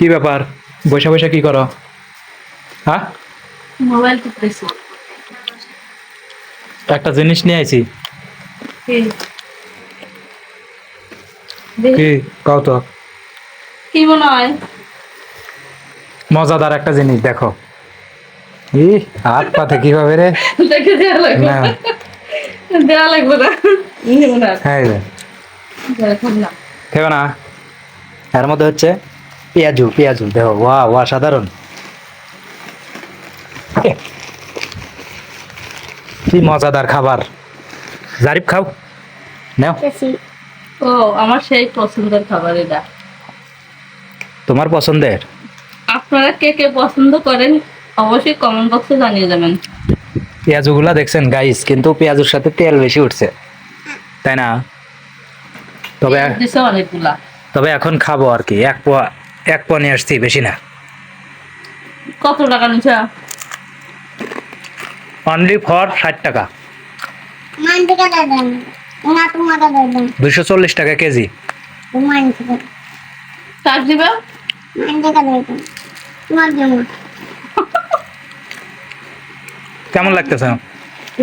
কি ব্যাপার? বসে বসে কি করো? হ্যাঁ? মোবাইল টিপতেছি। একটা জিনিস নিয়ে আইছি। কি? দেখি, কি? কও তো। কি মনে হয়? মজাদার একটা জিনিস দেখো। ই হাত পাতে কীভাবে রে? দেখে দেওয়া লাগবে। না। দেওয়া লাগবে না। হ্যাঁ খেবে না। এর মধ্যে হচ্ছে পেঁয়াজু পেঁয়াজু দেখো ওয়া ওয়া সাধারণ। কি মজাদার খাবার। জারিফ খাও। নাও। ও আমার সেই পছন্দের খাবার এটা। তোমার পছন্দের? আপনারা কে কে পছন্দ করেন অবশ্যই কমেন্ট বক্সে জানিয়ে যাবেন পেঁয়াজুগুলা দেখছেন গাইস কিন্তু পেঁয়াজুর সাথে তেল বেশি উঠছে। তাই না? তবে তবে এখন খাব আর কি এক পোয়া এক পোয়া নিয়ে আসছি বেশি না। কত টাকা নিছে? অনলি ফর ষাট টাকা। চল্লিশ টাকা কেজি। কেমন লাগতেছে?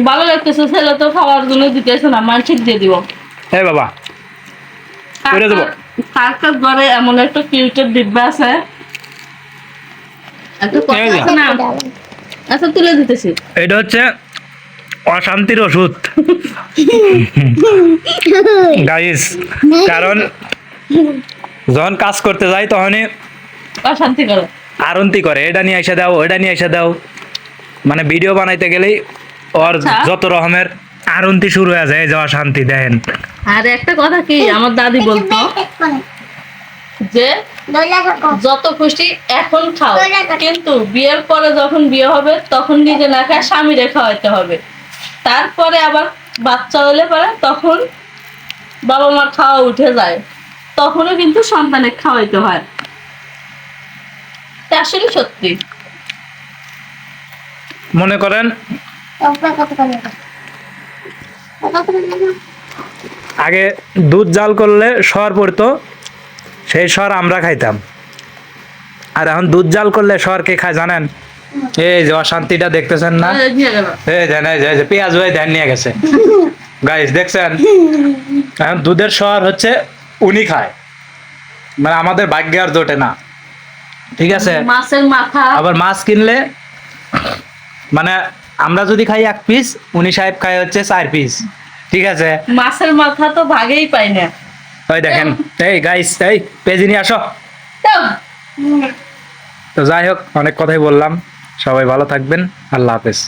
ভালো লাগতেছে ছেলে তো খাওয়ার জন্য দিতেছে না মানসিক দিয়ে দিব। এই বাবা করে দেবো। কাকার ঘরে এমন একটা কিউটের ডিব্বা আছে। আচ্ছা তুলে দিতেছি। এটা হচ্ছে অশান্তির ওষুধ। গাইস কারণ যখন কাজ করতে যাই তখনই অশান্তি করে। আরন্তি করে। এটা নিয়ে এসে দাও এটা নিয়ে এসে দাও। মানে ভিডিও বানাইতে গেলেই ওর আচ্ছা। যত রকমের আরন্তি শুরু হয়ে যায় যাওয়া শান্তি দেন আর একটা কথা কি আমার দাদি বলতো যে যত খুশি এখন খাও। কিন্তু বিয়ের পরে যখন বিয়ে হবে তখন নিজে না খায় স্বামীরে খাওয়াইতে হবে। তারপরে আবার বাচ্চা হলে পরে তখন বাবা মার খাওয়া উঠে যায়। তখনও কিন্তু সন্তানের খাওয়াইতে হয়। আসলে সত্যি। মনে করেন? আগে দুধ জাল করলে সর পড়তো সেই সর আমরা খাইতাম। আর এখন দুধ জাল করলে সর কে খায় জানেন? এই যে অশান্তিটা দেখতেছেন না? এই দিয়ে গেল। এই দেন এই যে পেঁয়াজ হয়ে ধ্যান নিয়ে গেছে। গাইস দেখছেন? এখন দুধের সর হচ্ছে উনি খায়। মানে আমাদের ভাগ্য আর জোটে না। ঠিক আছে? মাছের মাথা। আবার মাছ কিনলে মানে আমরা যদি খাই এক পিস উনি সাহেব খায় হচ্ছে চার পিস ঠিক আছে। মাছের মাথা তো ভাগেই পাই না। ওই দেখেন এই গাইস এই পেজি নিয়ে আসো। তো যাই হোক অনেক কথাই বললাম। সবাই ভালো থাকবেন। আল্লাহ হাফেজ।